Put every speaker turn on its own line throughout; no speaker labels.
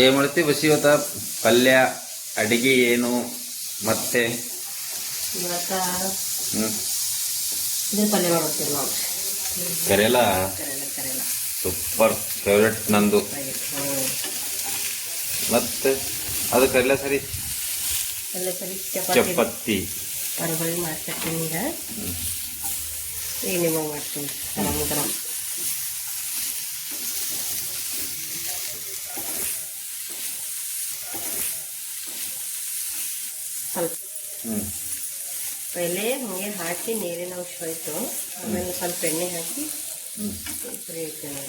ಏನ್ ಮಾಡ್ತೀವಿ ಬಸಿ ಇವತ್ತ ಪಲ್ಯ ಅಡಿಗೆ ಏನು ಮತ್ತೆ? ಕರೆಯಲ್ಲ? ಸೂಪರ್ ಫೇವ್ರೆಟ್ ನಂದು. ಮತ್ತೆ? ಅದು ಕರೆಯಲ್ಲ ಸರಿ?
ಚಪಾತಿ.
ಚಪಾತಿ.
ಮಾಡ್ತೀನಿ ಮಾಡ್ತೀನಿ ಹಾಗೆ ಹಾಕಿ ನೀರಿನ ಅಂಶ ಹೋಯ್ತು ಆಮೇಲೆ ಸ್ವಲ್ಪ ಎಣ್ಣೆ ಹಾಕಿ ಪುರಿ ಇಡ್ತೀನಿ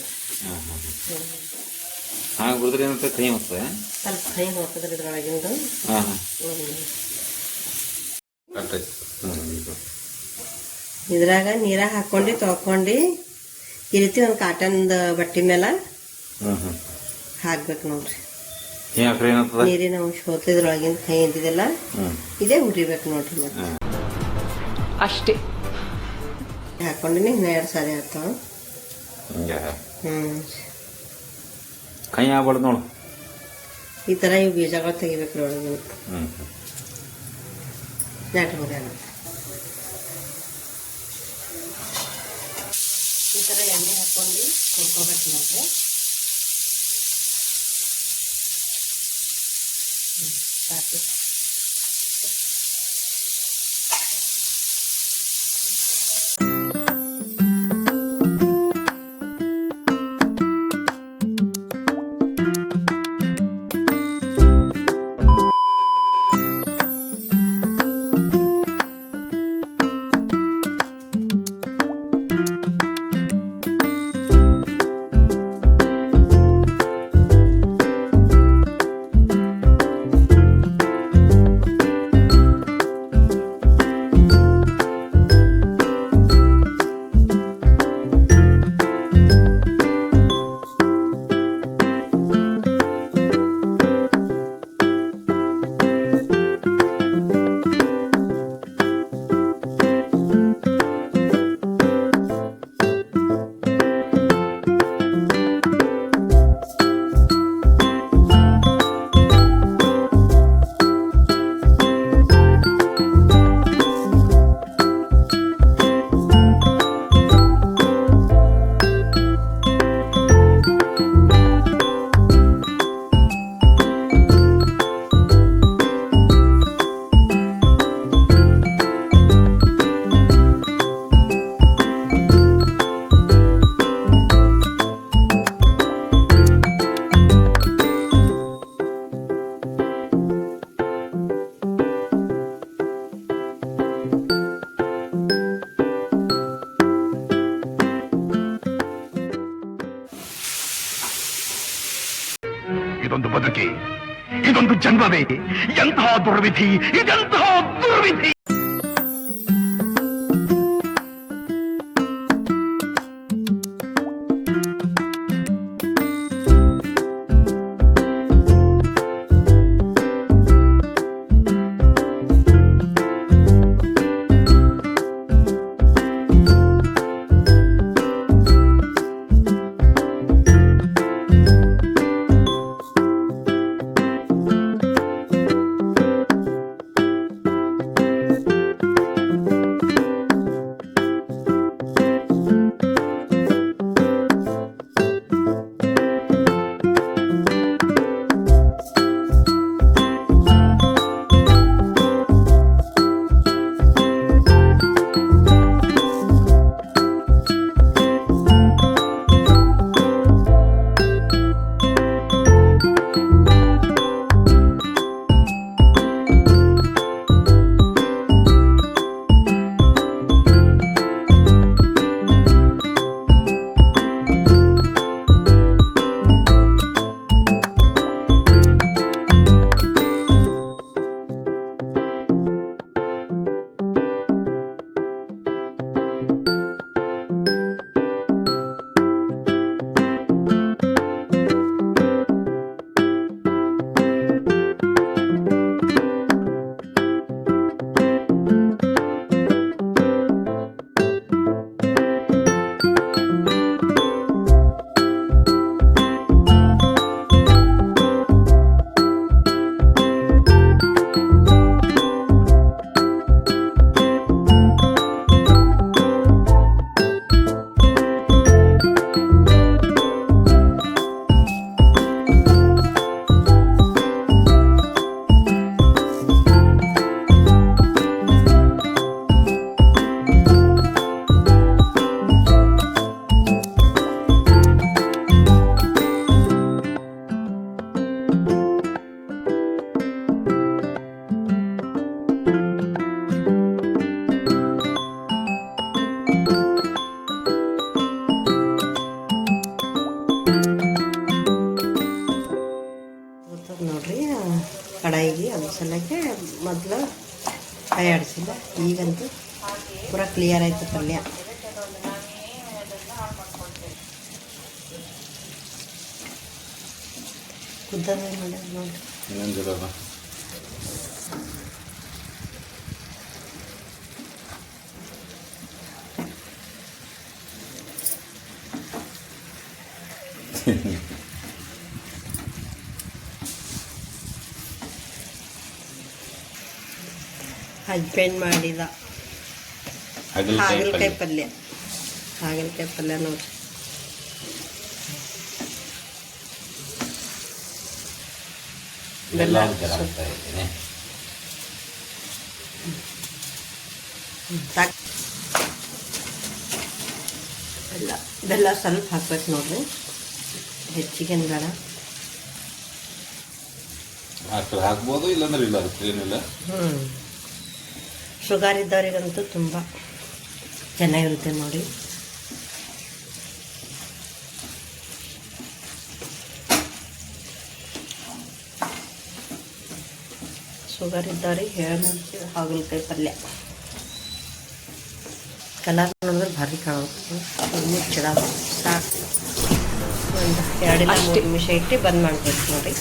ಹಾಂ ಕುಡಿದ್ರೆ ಏನಂತ
ಸ್ವಲ್ಪ ಕೈ ಹೋಗ್ತದ್ರಿ ಇದ್ರೊಳಗಿಂದು. ಇದ್ರಾಗ ನೀರ ಹಾಕೊಂಡು ತೊಳ್ಕೊಂಡು ಈ ರೀತಿ ಒಂದು ಕಾಟನ್ದ ಬಟ್ಟೆ ಮೇಲೆ ಹಾಕ್ಬೇಕು ನೋಡ್ರಿ. ನೀರಿನ ಅಂಶ ಹೋಗ್ತಿದ್ರೊಳಗಿಂದ ಕೈ ಇದ್ದಿದ್ದೆಲ್ಲ
ಹ್ಞೂ
ಇದೇ ಉರಿಬೇಕು ನೋಡ್ರಿ ಮತ್ತೆ. ಅಷ್ಟೇ. ಹಾಕೊಂಡಿನಿ ಎರಡು ಸಾರಿ ಆಗ್ತಾವ
ಹಿಂಗೆ.
ಹ್ಮ್.
ಕೈ ಆಗ್ಬಾರ್ದು ನೋಡು.
ಈ ಥರ ಇವು ಬೀಜಗಳು ತೆಗಿಬೇಕು ಒಳಗಿನ
ಹ್ಞೂ ಹ್ಞೂ
ಈ ಥರ ಎಣ್ಣೆ ಹಾಕ್ಕೊಂಡು ಹುರ್ಕೋಬೇಕು ನೋಡ್ರಿ ಸಾಕು.
ಇದೊಂದು ಬದುಕಿ ಇದೊಂದು ಜನ್ಮವೇ ಎಂತಹ ದುರ್ವಿಧಿ ಇದೆಂತಹ ದುರ್ವಿಧಿ.
ನೋಡಿ ಕಡಾಯಿಗೆ ಅದು ಸಲಕ್ಕೆ ಮೊದಲು ಕೈ ಆಡಿಸಿಲ್ಲ ಈಗಂತೂ ಪೂರ ಕ್ಲಿಯರ್ ಆಯಿತು ಪಲ್ಯ. ಕುದ್ದದ
ನೋಡ್ರಿ.
ಹಸ್ಬೆಂಡ್ ಮಾಡಿದ.
ಹಾಗಲಕಾಯಿ ಪಲ್ಯ.
ಹಾಗಲಕಾಯಿ ಪಲ್ಯ ನೋಡಿ
ಬೆಲ್ಲ
ಬೆಲ್ಲ ಬೆಲ್ಲ ಸ್ವಲ್ಪ ಹಾಕ್ಬೇಕು ನೋಡ್ರಿ. ಹೆಚ್ಚಿಗೆ ಬೇಡ
ಹಾಕ್ಬೋದು ಇಲ್ಲಾಂದ್ರೆ ಇಲ್ಲ ಅದಕ್ಕೆ ಏನಿಲ್ಲ.
ಹ್ಞೂ ಶುಗರ್ ಇದ್ದವರಿಗಂತೂ ತುಂಬ ಚೆನ್ನಾಗಿರುತ್ತೆ ನೋಡಿ. ಶುಗರ್ ಇದ್ದವ್ರಿಗೆ ಹೇಳಿ ಹಾಗಲಕಾಯಿ ಪಲ್ಯ. ಕಲರ್ ನೋಡಿದ್ರೆ ಭಾರಿ ಕಾಣುತ್ತೆ. ಮುಚ್ಚಿಡ ಸಾಕು. ಒಂದು ಎರಡಿಲ್ಲ ಮೂರು ನಿಮಿಷ ಇಟ್ಟು ಬಂದ್ ಮಾಡ್ಬೇಕು ನೋಡಿ.